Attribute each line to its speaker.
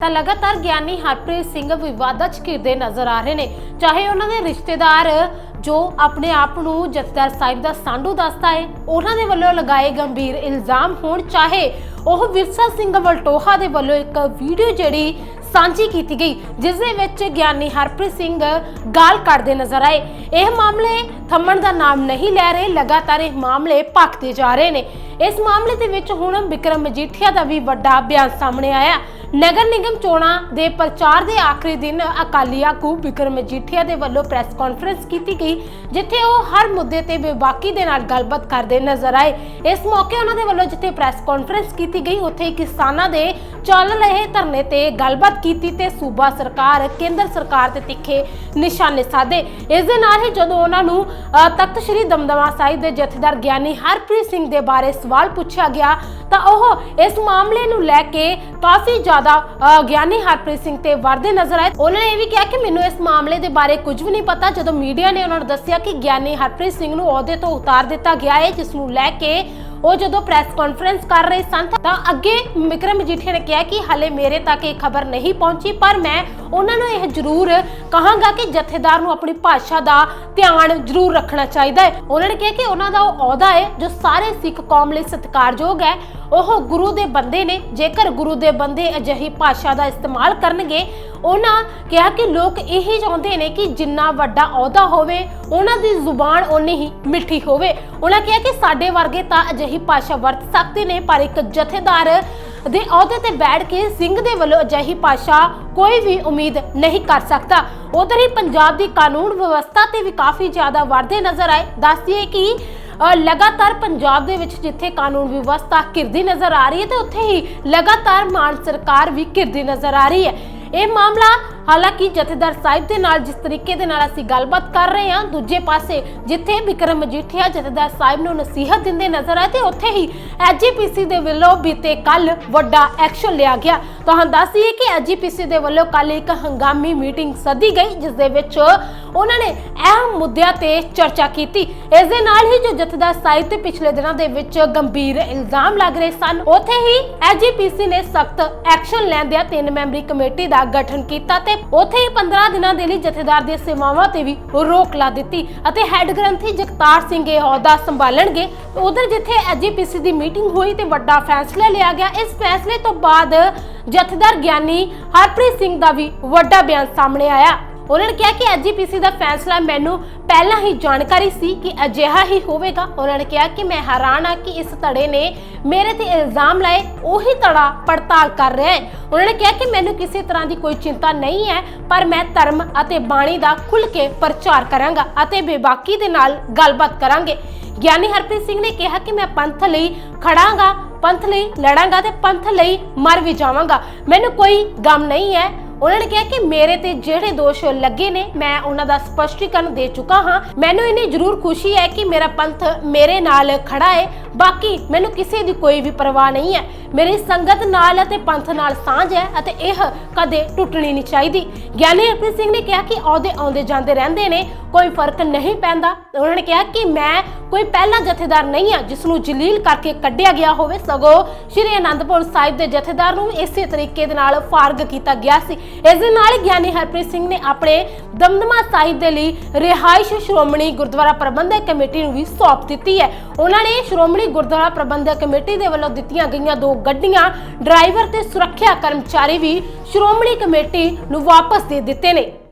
Speaker 1: ਤਾਂ ਲਗਾਤਾਰ ਗਿਆਨੀ ਹਰਪ੍ਰੀਤ ਸਿੰਘ ਵਿਵਾਦਾਂ 'ਚ ਘਿਰਦੇ ਨਜ਼ਰ ਆ ਰਹੇ ਨੇ। ਚਾਹੇ ਉਹਨਾਂ ਦੇ ਰਿਸ਼ਤੇਦਾਰ ਜੋ ਆਪਣੇ ਆਪ ਨੂੰ ਜਥੇਦਾਰ ਸਾਹਿਬ ਦਾ ਸਾਂਢੂ ਦੱਸਦਾ ਹੈ, ਉਹਨਾਂ ਦੇ ਵੱਲੋਂ ਲਗਾਏ ਗੰਭੀਰ ਇਲਜ਼ਾਮ ਹੋਣ, ਚਾਹੇ ਉਹ ਵਿਰਸਾ ਸਿੰਘ ਵਲਟੋਹਾ ਦੇ ਵੱਲੋਂ ਇੱਕ ਵੀਡੀਓ ਜਿਹੜੀ ਸਾਂਝੀ ਕੀਤੀ ਗਈ, ਜਿਸ ਦੇ ਵਿੱਚ ਗਿਆਨੀ ਹਰਪ੍ਰੀਤ ਸਿੰਘ ਗਾਲ ਕੱਢਦੇ ਨਜ਼ਰ ਆਏ। ਇਹ ਮਾਮਲੇ ਥੰਮਣ ਦਾ ਨਾਮ ਨਹੀਂ ਲੈ ਰਹੇ, ਲਗਾਤਾਰ ਇਹ ਮਾਮਲੇ ਭਖਦੇ ਜਾ ਰਹੇ ਨੇ। ਇਸ ਮਾਮਲੇ ਦੇ ਵਿੱਚ ਹੁਣ ਵਿਕਰਮ ਮਜੀਠੀਆ ਦਾ ਵੀ ਵੱਡਾ ਬਿਆਨ ਸਾਹਮਣੇ ਆਇਆ। ਨਗਰ ਨਿਗਮ ਚੋਣਾਂ ਦੇ ਪ੍ਰਚਾਰ ਦੇ ਆਖਰੀ ਦਿਨ ਅਕਾਲੀ ਆਗੂ ਵਿਕਰਮ ਮਜੀਠੀਆ ਦੇ ਵੱਲੋਂ ਪ੍ਰੈਸ ਕਾਨਫਰੰਸ ਕੀਤੀ ਗਈ, ਜਿੱਥੇ ਉਹ ਹਰ ਮੁੱਦੇ ਤੇ ਬੇਬਾਕੀ ਦੇ ਨਾਲ ਗੱਲਬਾਤ ਕਰਦੇ ਨਜ਼ਰ ਆਏ। ਇਸ ਮੌਕੇ ਉਹਨਾਂ ਦੇ ਵੱਲੋਂ ਜਿੱਥੇ ਪ੍ਰੈਸ ਕਾਨਫਰੰਸ ਕੀਤੀ ਗਈ, ਉੱਥੇ ਕਿਸਾਨਾਂ ਦੇ ਚੱਲ ਰਹੇ ਧਰਨੇ ਤੇ ਗੱਲਬਾਤ ਕੀਤੀ ਤੇ ਸੂਬਾ ਸਰਕਾਰ, ਕੇਂਦਰ ਸਰਕਾਰ ਤੇ ਤਿੱਖੇ ਨਿਸ਼ਾਨੇ ਸਾਧੇ। ਇਸ ਦੇ ਨਾਲ ਹੀ ਜਦੋਂ ਉਹਨਾਂ ਨੂੰ ਤਖਤ ਸ੍ਰੀ ਦਮਦਮਾ ਸਾਹਿਬ ਦੇ ਜਥੇਦਾਰ ਗਿਆਨੀ ਹਰਪ੍ਰੀਤ ਸਿੰਘ ਦੇ ਬਾਰੇ ਸਵਾਲ ਪੁੱਛਿਆ ਗਿਆ, ਤਾਂ ਉਹ ਇਸ ਮਾਮਲੇ ਨੂੰ ਲੈ ਕੇ ਕਾਫੀ ਜ਼ਿਆਦਾ ਗਿਆਨੀ ਹਰਪ੍ਰੀਤ ਸਿੰਘ ਤੇ ਵਰਦੇ ਨਜ਼ਰ ਆਏ। ਉਹਨਾਂ ਨੇ ਇਹ ਵੀ ਕਿਹਾ ਕਿ ਮੈਨੂੰ ਇਸ ਮਾਮਲੇ ਦੇ ਬਾਰੇ ਕੁਝ ਵੀ ਨਹੀਂ ਪਤਾ। ਜਦੋਂ ਮੀਡੀਆ ਨੇ ਉਹਨਾਂ ਨੂੰ ਦੱਸਿਆ ਕਿ ਗਿਆਨੀ ਹਰਪ੍ਰੀਤ ਸਿੰਘ ਨੂੰ ਅਹੁਦੇ ਤੋਂ ਉਤਾਰ ਦਿੱਤਾ ਗਿਆ ਹੈ, ਜਿਸ ਨੂੰ ਲੈ ਕੇ ਉਹ ਜਦੋਂ ਪ੍ਰੈਸ ਕਾਨਫਰੰਸ ਕਰ ਰਹੇ ਸਨ ਤਾਂ ਅੱਗੇ ਵਿਕਰਮ ਮਜੀਠੀਆ ਨੇ ਕਿਹਾ ਕਿ ਹਲੇ ਮੇਰੇ ਤੱਕ ਇਹ ਖਬਰ ਨਹੀਂ ਪਹੁੰਚੀ, ਪਰ ਮੈਂ ਉਹਨਾਂ ਨੂੰ ਇਹ ਜ਼ਰੂਰ ਕਹਾਂਗਾ ਕਿ ਜਥੇਦਾਰ ਨੂੰ ਆਪਣੀ ਭਾਸ਼ਾ ਦਾ ਧਿਆਨ ਜ਼ਰੂਰ ਰੱਖਣਾ ਚਾਹੀਦਾ ਹੈ। ਉਹਨਾਂ ਨੇ ਕਿਹਾ ਕਿ ਉਹਨਾਂ ਦਾ ਉਹ ਅਹੁਦਾ ਹੈ ਜੋ ਸਾਰੇ ਸਿੱਖ ਕੌਮ ਲਈ ਸਤਿਕਾਰਯੋਗ ਹੈ। ਉਹ ਗੁਰੂ ਦੇ ਬੰਦੇ ਨੇ, ਜੇਕਰ ਗੁਰੂ ਦੇ ਬੰਦੇ ਅਜਿਹੀ ਭਾਸ਼ਾ ਦਾ ਇਸਤੇਮਾਲ ਕਰਨਗੇ ਉਹਨਾਂ ਕਿਹਾ ਕਿ ਲੋਕ ਇਹੀ ਚਾਹੁੰਦੇ ਨੇ ਕਿ ਜਿੰਨਾ ਵੱਡਾ ਅਹੁਦਾ ਹੋਵੇ, ਉਹਨਾਂ ਦੀ ਜ਼ੁਬਾਨ ਓਨੀ ਹੀ ਮਿੱਠੀ ਹੋਵੇ। ਉਹਨਾਂ ਕਿਹਾ ਕਿ ਸਾਡੇ ਵਰਗੇ ਤਾਂ ਅਜਿਹੀ ਭਾਸ਼ਾ ਵਰਤ ਸਕਦੇ ਨੇ, ਪਰ ਇੱਕ ਜਥੇਦਾਰ ਦੇ ਅਹੁਦੇ ਤੇ ਬੈਠ ਕੇ ਸਿੰਘ ਦੇ ਵੱਲੋਂ ਅਜਿਹੀ ਭਾਸ਼ਾ ਕੋਈ ਵੀ ਉਮੀਦ ਨਹੀਂ ਕਰ ਸਕਦਾ। ਉਧਰ ਹੀ ਪੰਜਾਬ ਦੀ ਕਾਨੂੰਨ ਵਿਵਸਥਾ ਤੇ ਵੀ ਕਾਫੀ ਜ਼ਿਆਦਾ ਵਾਧੇ ਨਜ਼ਰ ਆਏ। ਦੱਸਦੀਏ ਕਿ ਲਗਾਤਾਰ ਪੰਜਾਬ ਦੇ ਵਿੱਚ ਜਿੱਥੇ ਕਾਨੂੰਨ ਵਿਵਸਥਾ ਘਿਰਦੀ ਨਜ਼ਰ ਆ ਰਹੀ ਹੈ, ਤੇ ਉੱਥੇ ਹੀ ਲਗਾਤਾਰ ਮਾਨ ਸਰਕਾਰ ਵੀ ਘਿਰਦੀ ਨਜ਼ਰ ਆ ਰਹੀ ਹੈ। ਇਹ ਮਾਮਲਾ ਹਾਲਾਂਕਿ ਜਥੇਦਾਰ ਸਾਹਿਬ ਦੇ ਨਾਲ ਜਿਸ ਤਰੀਕੇ ਦੇ ਨਾਲ ਅਸੀਂ ਗੱਲਬਾਤ ਕਰ ਰਹੇ ਹਾਂ, ਦੂਜੇ ਪਾਸੇ ਜਿੱਥੇ ਵਿਕਰਮ ਮਜੀਠੀਆ ਜਥੇਦਾਰ ਸਾਹਿਬ ਨੂੰ ਨਸੀਹਤ ਦਿੰਦੇ ਨਜ਼ਰ ਆਏ ਤੇ ਉੱਥੇ ਹੀ ਐਜੀਪੀਸੀ ਦੇ ਵੱਲੋਂ ਬੀਤੇ ਕੱਲ ਵੱਡਾ ਐਕਸ਼ਨ ਲਿਆ ਗਿਆ। ਤੁਹਾਨੂੰ ਦੱਸ ਦਈਏ ਕਿ ਐਜੀਪੀਸੀ ਦੇ ਵੱਲੋਂ ਕੱਲ ਇੱਕ ਹੰਗਾਮੀ ਮੀਟਿੰਗ ਸੱਦੀ ਗਈ, ਜਿਸ ਦੇ ਵਿੱਚ ਉਹਨਾਂ ਨੇ ਅਹਿਮ ਮੁੱਦਿਆਂ ਤੇ ਚਰਚਾ ਕੀਤੀ। ਇਸ ਦੇ ਨਾਲ ਹੀ ਜੋ ਜਥੇਦਾਰ ਸਾਹਿਬ ਤੇ ਪਿਛਲੇ ਦਿਨਾਂ ਦੇ ਵਿੱਚ ਗੰਭੀਰ ਇਲਜ਼ਾਮ ਲੱਗ ਰਹੇ ਸਨ, ਉੱਥੇ ਹੀ ਐਜੀਪੀਸੀ ਨੇ ਸਖਤ ਐਕਸ਼ਨ ਲੈਂਦਿਆਂ ਤਿੰਨ ਮੈਂਬਰੀ ਕਮੇਟੀ ਦਾ ਗਠਨ ਕੀਤਾ ਤੇ ਉੱਥੇ ਹੀ 15 ਦਿਨਾਂ ਦੇ ਲਈ ਜਥੇਦਾਰ ਦੀਆਂ ਸੇਵਾਵਾਂ ਤੇ ਵੀ ਰੋਕ ਲਾ ਦਿੱਤੀ ਅਤੇ ਹੈੱਡ ਗ੍ਰੰਥੀ ਜਗਤਾਰ ਸਿੰਘ ਇਹ ਅਹੁਦਾ ਸੰਭਾਲਣਗੇ। ਉਧਰ ਜਿੱਥੇ ਐਜੀਪੀਸੀ ਦੀ ਮੀਟਿੰਗ ਹੋਈ ਤੇ ਵੱਡਾ ਫੈਸਲਾ ਲਿਆ ਗਿਆ, ਇਸ ਫੈਸਲੇ ਤੋਂ ਬਾਅਦ ਜਥੇਦਾਰ ਗਿਆਨੀ ਹਰਪ੍ਰੀਤ ਸਿੰਘ ਦਾ ਵੀ ਵੱਡਾ ਬਿਆਨ ਸਾਹਮਣੇ ਆਇਆ। ਉਹਨਾਂ ਨੇ ਕਿਹਾ ਕਿ ਐਜੀਪੀਸੀ ਦਾ ਫੈਸਲਾ ਮੈਨੂੰ ਪਹਿਲਾਂ ਹੀ ਜਾਣਕਾਰੀ ਸੀ ਕਿ ਅਜਿਹਾ ਹੀ ਹੋਵੇਗਾ। ਉਹਨਾਂ ਨੇ ਕਿਹਾ ਕਿ ਮੈਂ ਹੈਰਾਨ ਆ ਕਿ ਇਸ ਧੜੇ ਨੇ ਮੇਰੇ ਤੇ ਇਲਜ਼ਾਮ ਲਾਏ, ਉਹੀ ਧੜਾ ਪੜਤਾਲ ਕਰ ਰਿਹਾ ਹੈ। ਉਹਨਾਂ ਨੇ ਕਿਹਾ ਕਿ ਮੈਨੂੰ ਕਿਸੇ ਤਰ੍ਹਾਂ ਦੀ ਕੋਈ ਚਿੰਤਾ ਨਹੀਂ ਹੈ, ਪਰ ਮੈਂ ਧਰਮ ਅਤੇ ਬਾਣੀ ਦਾ ਖੁੱਲ ਕੇ ਪ੍ਰਚਾਰ ਕਰਾਂਗਾ ਅਤੇ ਬੇਬਾਕੀ ਦੇ ਨਾਲ ਗੱਲਬਾਤ ਕਰਾਂਗੇ। ਗਿਆਨੀ ਹਰਪ੍ਰੀਤ ਸਿੰਘ ਨੇ ਕਿਹਾ ਕਿ ਮੈਂ ਪੰਥ ਲਈ ਖੜਾਂਗਾ, ਪੰਥ ਲਈ ਲੜਾਂਗਾ ਤੇ ਪੰਥ ਲਈ ਮਰ ਵੀ ਜਾਵਾਂਗਾ। ਮੈਨੂੰ ਕੋਈ ਗਮ ਨਹੀਂ ਹੈ। ਉਹਨਾਂ ਨੇ ਕਿਹਾ ਕਿ ਮੇਰੇ ਤੇ ਜਿਹੜੇ ਦੋਸ਼ ਲੱਗੇ ਨੇ, ਮੈਂ ਉਹਨਾਂ ਦਾ ਸਪਸ਼ਟੀਕਰਨ ਦੇ ਚੁੱਕਾ ਹਾਂ। ਮੈਨੂੰ ਇੰਨੀ ਜ਼ਰੂਰ ਖੁਸ਼ੀ ਹੈ ਕਿ ਮੇਰਾ ਪੰਥ ਮੇਰੇ ਨਾਲ ਖੜਾ ਹੈ। ਬਾਕੀ ਮੈਨੂੰ ਕਿਸੇ ਦੀ ਕੋਈ ਵੀ ਪਰਵਾਹ ਨਹੀਂ ਹੈ। ਮੇਰੀ ਸੰਗਤ ਨਾਲ ਅਤੇ ਪੰਥ ਨਾਲ ਸਾਂਝ ਹੈ ਅਤੇ ਇਹ ਕਦੇ ਟੁੱਟਣੀ ਨਹੀਂ ਚਾਹੀਦੀ। ਗਿਆਨੀ ਹਰਪ੍ਰੀਤ ਸਿੰਘ ਨੇ ਕਿਹਾ ਕਿ ਅਹੁਦੇ ਆਉਂਦੇ ਜਾਂਦੇ ਰਹਿੰਦੇ ਨੇ, ਕੋਈ ਫ਼ਰਕ ਨਹੀਂ ਪੈਂਦਾ। ਉਹਨਾਂ ਨੇ ਕਿਹਾ ਕਿ ਮੈਂ ਕੋਈ ਪਹਿਲਾ ਜਥੇਦਾਰ ਨਹੀਂ ਹਾਂ ਜਿਸ ਨੂੰ ਜਲੀਲ ਕਰਕੇ ਕੱਢਿਆ ਗਿਆ ਹੋਵੇ, ਸਗੋਂ ਸ਼੍ਰੀ ਅਨੰਦਪੁਰ ਸਾਹਿਬ ਦੇ ਜਥੇਦਾਰ ਨੂੰ ਇਸੇ ਤਰੀਕੇ ਦੇ ਨਾਲ ਫਾਰਗ ਕੀਤਾ ਗਿਆ ਸੀ। ਇਸ ਦੇ ਨਾਲ ਹੀ ਗਿਆਨੀ ਹਰਪ੍ਰੀਤ ਸਿੰਘ ਨੇ ਆਪਣੇ ਦਮਦਮਾ ਸਾਹਿਬ ਦੇ ਲਈ ਰਿਹਾਇਸ਼ ਸ਼੍ਰੋਮਣੀ ਗੁਰਦੁਆਰਾ ਪ੍ਰਬੰਧਕ ਕਮੇਟੀ ਨੂੰ ਵੀ ਸੌਂਪ ਦਿੱਤੀ ਹੈ। ਉਹਨਾਂ ਨੇ ਸ਼੍ਰੋਮਣੀ ਗੁਰਦੁਆਰਾ ਪ੍ਰਬੰਧਕ ਕਮੇਟੀ ਦੇ ਵੱਲੋਂ ਦਿੱਤੀਆਂ ਗਈਆਂ ਦੋ ਗੱਡੀਆਂ ਡਰਾਈਵਰ ਤੇ ਸੁਰੱਖਿਆ ਕਰਮਚਾਰੀ ਵੀ ਸ਼੍ਰੋਮਣੀ ਕਮੇਟੀ ਨੂੰ ਵਾਪਸ ਦੇ ਦਿੱਤੇ ਨੇ।